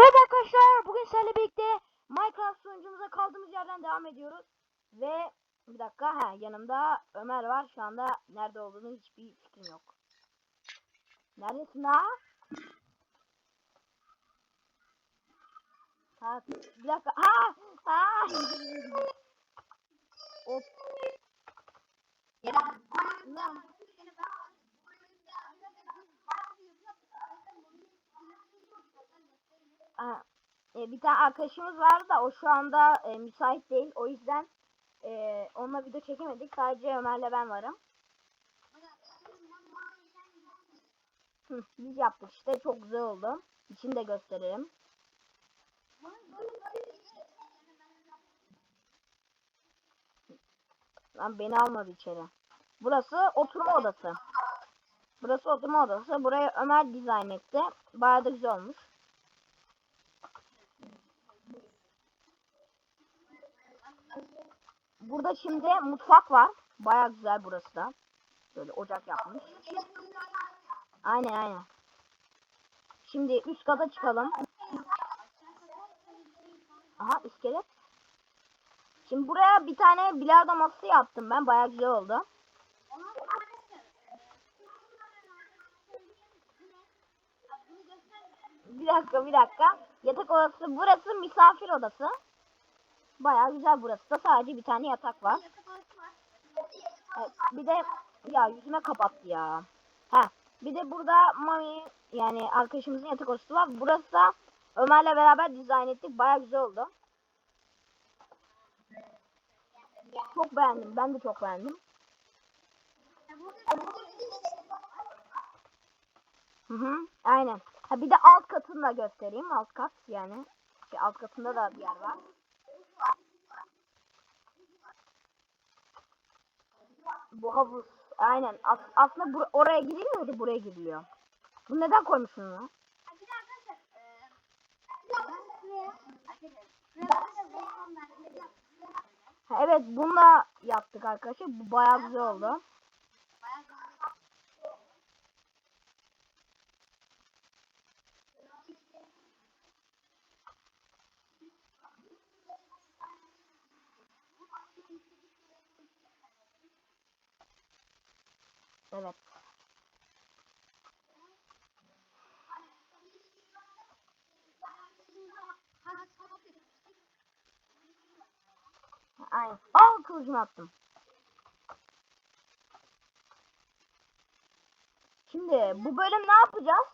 Merhaba arkadaşlar. Bugün sizlerle birlikte Minecraft sunucumuza kaldığımız yerden devam ediyoruz. Ve bir dakika ha yanımda Ömer var. Şu anda nerede olduğunu hiçbir fikrim yok. Neredesin ha? Ha bir dakika. Ha! Ha! Hop. Lan. E, bir tane arkadaşımız vardı da o şu anda e, müsait değil. O yüzden e, onunla video çekemedik. Sadece Ömer'le ben varım. Biz yaptık işte. Çok güzel oldu. İçini de gösterelim. Lan beni almadı içeri. Burası oturma odası. Burası oturma odası. Burayı Ömer dizayn etti. Bayağı da güzel olmuş. Burada şimdi mutfak var. Baya güzel burası da. Böyle ocak yapmış. Aynen aynen. Şimdi üst kata çıkalım. Aha iskelet. Şimdi buraya bir tane bilardo masası yaptım ben. Baya güzel oldu. Bir dakika bir dakika. Yatak odası. Burası misafir odası. Baya güzel burası da. Sadece bir tane yatak var. Evet, bir de ya yüzüme kapattı ya. Ha, bir de burada Mami yani arkadaşımızın yatak odası var. Burası da Ömer'le beraber dizayn ettik. Baya güzel oldu. Çok beğendim. Ben de çok beğendim. Hı hı. Aynen. Ha bir de alt katını da göstereyim. Alt kat yani. İşte alt katında da bir yer var. Bu havuz. Aynen. As aslında bur oraya girilmiyordu. Buraya giriliyor. Bu neden koymuşsun? Ha, evet bununla yaptık arkadaşlar. Bu bayağı güzel oldu. Evet. Aynen. Al kılıcımı attım. Şimdi bu bölüm ne yapacağız?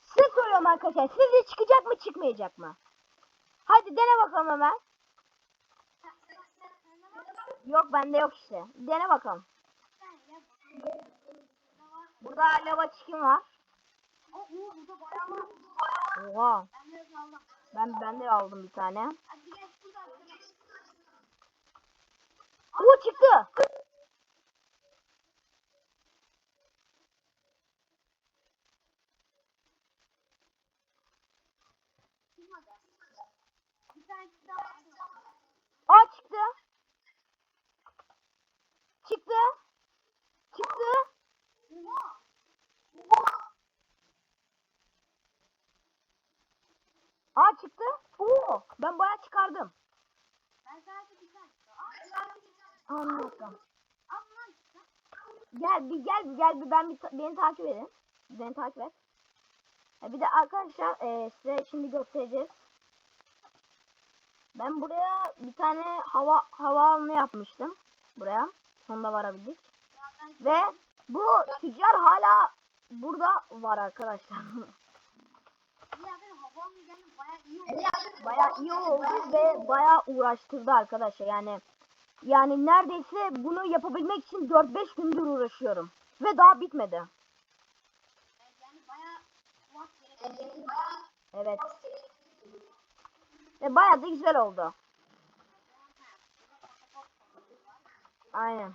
Size soruyorum arkadaşlar. Sizce çıkacak mı çıkmayacak mı? Hadi dene bakalım hemen. Yok bende yok işte. Dene bakalım. Burada lava chicken var. Oha. Ben ben de aldım bir tane. Bu çıktı. Aa çıktı. Çıktı. Çıktı. Aa çıktı. Oo, ben bayağı çıkardım. Anladım. Gel bir gel bir gel bir ben bir ta- beni takip edin. Beni takip et. Ha, bir de arkadaşlar e, size şimdi göstereceğiz. Ben buraya bir tane hava hava alma yapmıştım. Buraya. Sonunda varabildik. Ve bu tüccar hala burada var arkadaşlar. Baya iyi oldu ve baya uğraştırdı arkadaşlar yani. Yani neredeyse bunu yapabilmek için 4-5 gündür uğraşıyorum. Ve daha bitmedi. Evet. Ve baya da güzel oldu. Aynen.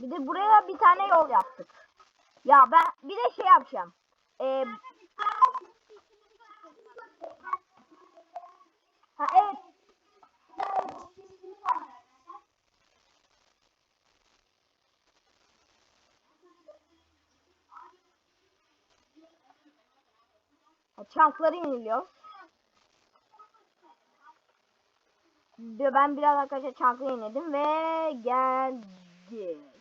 Bir de buraya bir tane yol yaptık. Ya ben bir de şey yapacağım. Ee, ha evet. Çankları yeniliyor. Ben biraz arkadaşlar çankı yenildim ve geldi.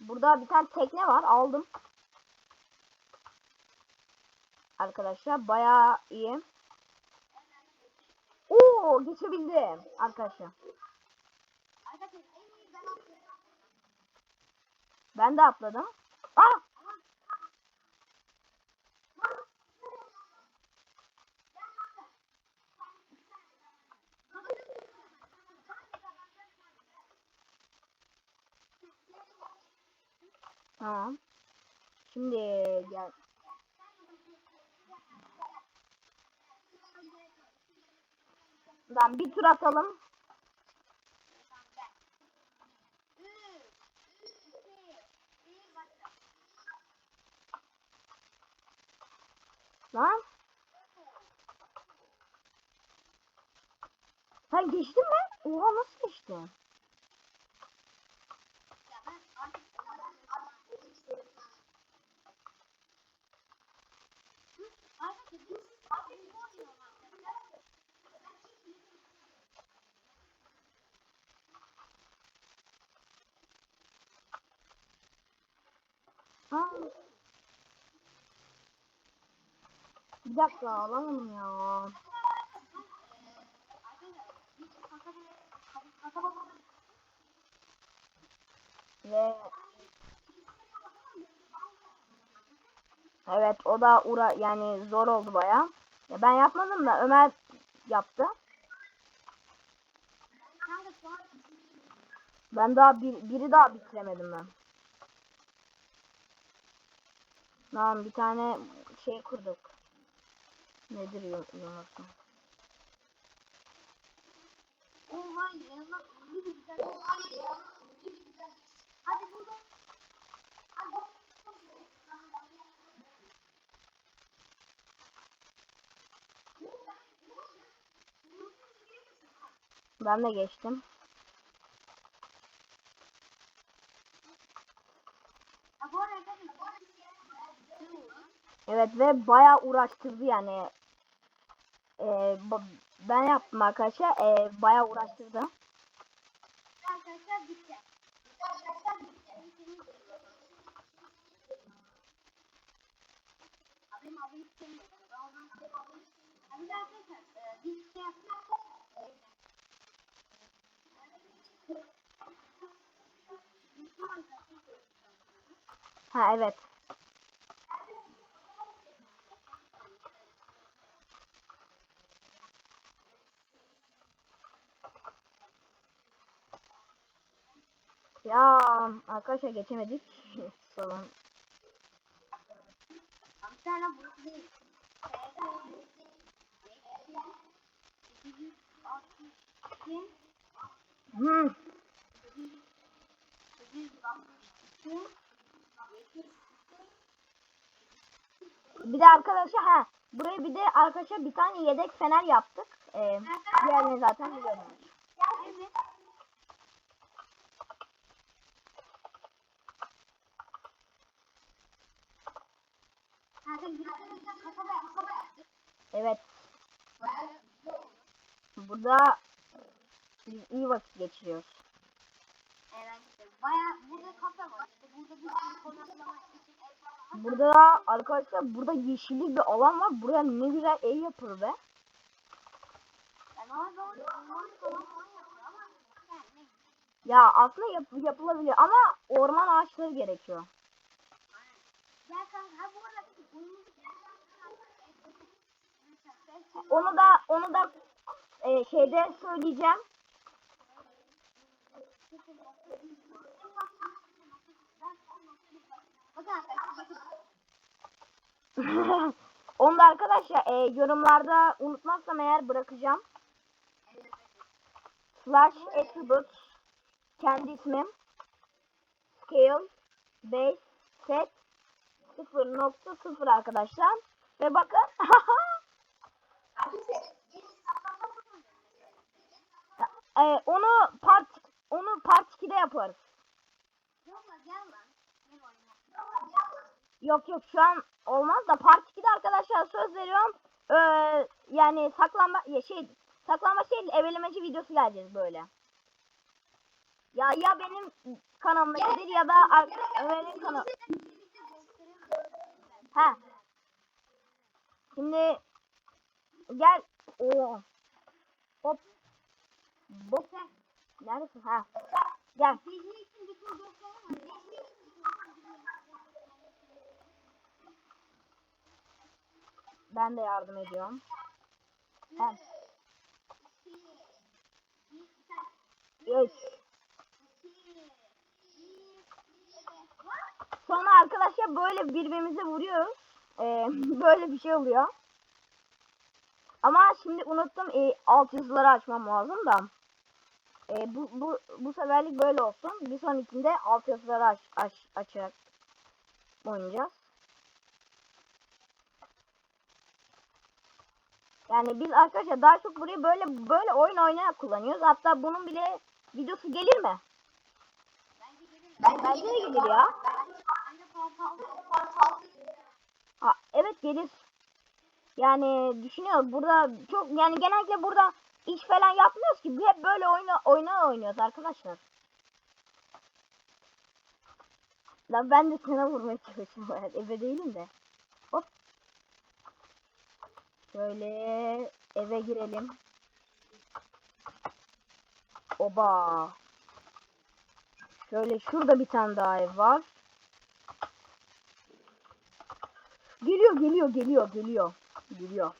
Burada bir tane tekne var. Aldım. Arkadaşlar bayağı iyi. Oo geçebildim arkadaşlar. Ben de atladım. Aa! Tamam. Şimdi gel. Ben bir tur atalım. Lan. Sen geçtin mi? Oha nasıl geçtin? Ha. Bir dakika alamam ya. Ve Evet o da ura yani zor oldu baya. Ya ben yapmadım da Ömer yaptı. Ben daha bir, biri daha bitiremedim ben. Tamam bir tane şey kurduk. Nedir yum- yumurta? Ben de geçtim. Evet ve bayağı uğraştırdı yani. Ba- ben yaptım arkadaşlar. Ee, bayağı uğraştırdı. Arkadaşlar bitti. Arkadaşlar bitti. Abim abim istemiyor. Ben ondan yapayım. Abi de arkadaşlar e, biz şey. Ha evet. Ya arkadaşlar geçemedik. Sorun. Hmm. Bir de arkadaşlar ha buraya bir de arkadaşlar bir tane yedek fener yaptık. Ee, diğerlerini zaten biliyorsunuz. Evet. Zaten gittiğimizde kasaba kasaba yaptık. Evet. Burada biz iyi vakit geçiriyoruz. Evet burada arkadaşlar burada yeşillik bir alan var. Buraya ne güzel ev yapılır be. Ya aslında yap- yapılabilir ama orman ağaçları gerekiyor. Gel kanka bu arada oyunumuzu Onu da onu da e, şeyde söyleyeceğim. Onu da arkadaşlar e, yorumlarda unutmazsam eğer bırakacağım. Slash attributes kendi ismim scale base set 0.0 arkadaşlar. Ve bakın e, onu part onu part 2'de yaparız. Yok. Yok şu an olmaz da part 2'de arkadaşlar söz veriyorum. Ee, yani saklanma ya şey saklanma şey evelemeci videosu geleceğiz böyle. Ya ya benim kanalımdakidir ya da Ömer'in kanal. Ha. Şimdi gel. Oo. Hop. Hop. Neredesin? Ha. Gel. Ben de yardım ediyorum. Ha. Üç. Sonra arkadaşlar böyle birbirimize vuruyoruz. Ee, böyle bir şey oluyor. Ama şimdi unuttum e, alt yazıları açmam lazım da. E, bu, bu, bu seferlik böyle olsun. Bir sonrakinde alt yazıları aç, aç, açarak oynayacağız. Yani biz arkadaşlar daha çok burayı böyle böyle oyun oynayarak kullanıyoruz. Hatta bunun bile videosu gelir mi? Bence de gelir ya. Ha, evet gelir. Yani düşünüyoruz burada çok yani genellikle burada iş falan yapmıyoruz ki. Hep böyle oyna oyna oynuyoruz arkadaşlar. Lan ben de sana vurmaya çalışıyorum. Eve değilim de. Hop. Şöyle eve girelim. Oba. Şöyle şurada bir tane daha ev var. Geliyor geliyor geliyor geliyor. Geliyor.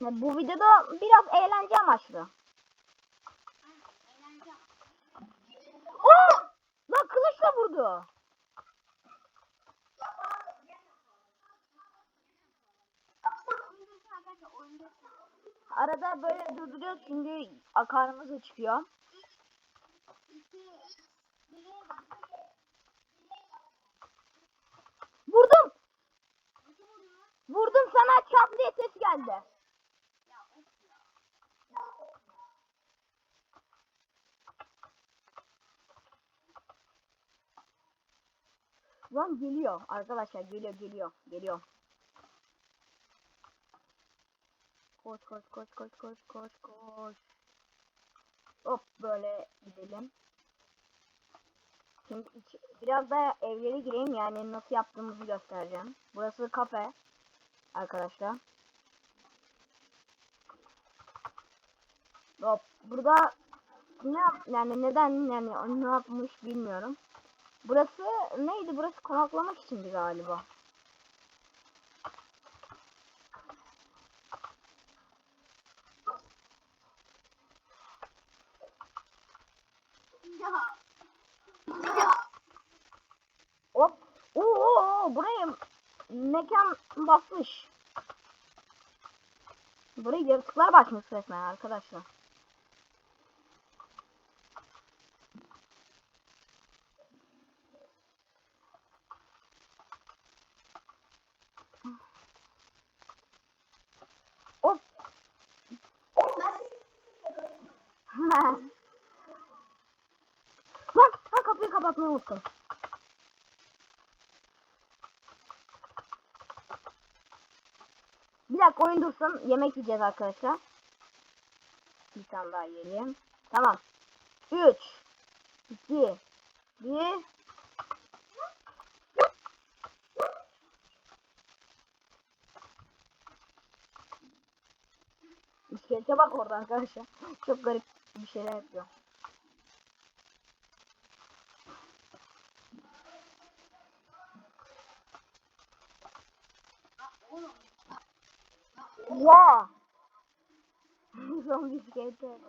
Ya bu videoda biraz eğlence amaçlı. Oo! Lan kılıçla vurdu. Arada böyle durduruyoruz çünkü karnımız çıkıyor. Geldi. Lan geliyor arkadaşlar geliyor geliyor geliyor. Koş koş koş koş koş koş koş. Hop böyle gidelim. Şimdi iç- biraz da evlere gireyim yani nasıl yaptığımızı göstereceğim. Burası kafe arkadaşlar. Hop burada ne yap yani neden yani ne yapmış bilmiyorum. Burası neydi? Burası konaklamak içindi galiba. Hop. Oo, burayı mekan basmış. Burayı yaratıklar basmış resmen arkadaşlar. Hop. Lan, lan kapıyı kapatmayı unuttum. Bir dakika oyun dursun. Yemek yiyeceğiz arkadaşlar. Bir tane daha yiyelim. Tamam. 3 2 1 İskelete bak orada arkadaşlar. Çok garip bir şeyler yapıyor. Ya. Zombi yapıyor.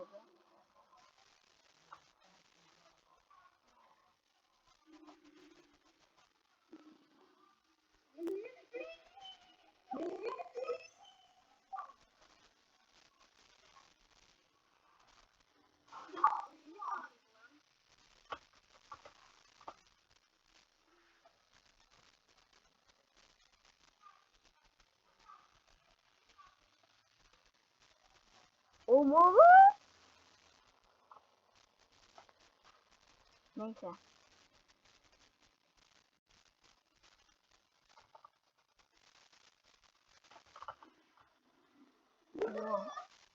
Olmalı. Neyse.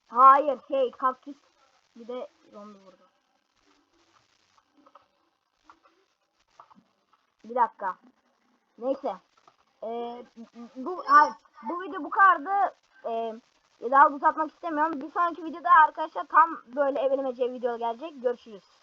Hayır şey kaktüs bir de zombi vurdu. Bir dakika. Neyse. Ee, bu bu video bu kadardı. Ee, daha uzatmak istemiyorum. Bir sonraki videoda arkadaşlar tam böyle evlenmece video gelecek. Görüşürüz.